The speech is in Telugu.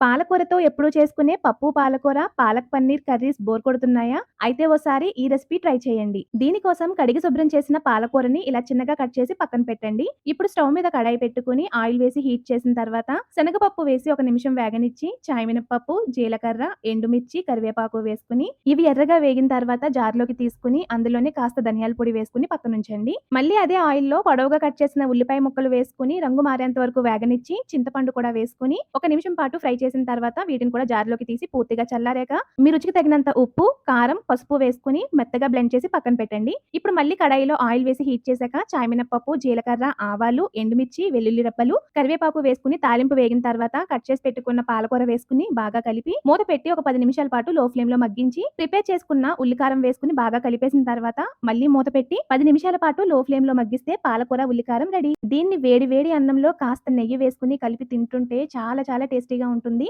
పాలకూరతో ఎప్పుడూ చేసుకునే పప్పు పాలకూర, పాలక్ పన్నీర్ కర్రీస్ బోర్ కొడుతున్నాయా? అయితే ఓసారి ఈ రెసిపీ ట్రై చేయండి. దీనికోసం కడిగి శుభ్రం చేసిన పాలకూరని ఇలా చిన్నగా కట్ చేసి పక్కన పెట్టండి. ఇప్పుడు స్టవ్ మీద కడాయి పెట్టుకుని ఆయిల్ వేసి హీట్ చేసిన తర్వాత శనగపప్పు వేసి ఒక నిమిషం వేగనిచ్చి చాయమినపప్పు జీలకర్ర, ఎండుమిర్చి, కరివేపాకు వేసుకుని ఇవి ఎర్రగా వేగిన తర్వాత జార్లోకి తీసుకుని అందులోనే కాస్త ధనియాల పొడి వేసుకుని పక్కనుంచండి. మళ్ళీ అదే ఆయిల్‌లో పొడవుగా కట్ చేసిన ఉల్లిపాయ ముక్కలు వేసుకుని రంగు మారేంత వరకు వేగనిచ్చి చింతపండు కూడా వేసుకుని ఒక నిమిషం పాటు ఫ్రై చేసిన తర్వాత వీటిని కూడా జార్లోకి తీసి పూర్తిగా చల్లారాక మీ రుచికి తగినంత ఉప్పు, కారం, పసుపు వేసుకుని మెత్తగా బ్లెండ్ చేసి పక్కన పెట్టండి. ఇప్పుడు మళ్ళీ కడాయిలో ఆయిల్ వేసి హీట్ చేశాక చాయ్ మినపప్పు, జీలకర్ర, ఆవాలు, ఎండుమిర్చి, వెల్లుల్లి రప్పలు కరివేపాకు వేసుకుని తాలింపు వేగిన తర్వాత కట్ చేసి పెట్టుకున్న పాలకూర వేసుకుని బాగా కలిపి మూత పెట్టి ఒక పది నిమిషాల పాటు లో ఫ్లేమ్లో మగ్గించి ప్రిపేర్ చేసుకున్న ఉల్లికారం వేసుకుని బాగా కలిపేసిన తర్వాత మళ్ళీ మూత పెట్టి పది నిమిషాల పాటు లో ఫ్లేమ్లో మగ్గిస్తే పాలకూర, ఉల్లికారం రెడీ. దీన్ని వేడి వేడి అన్నంలో కాస్త నెయ్యి వేసుకుని కలిపి తింటుంటే చాలా చాలా టేస్టీగా ఉంటుంది.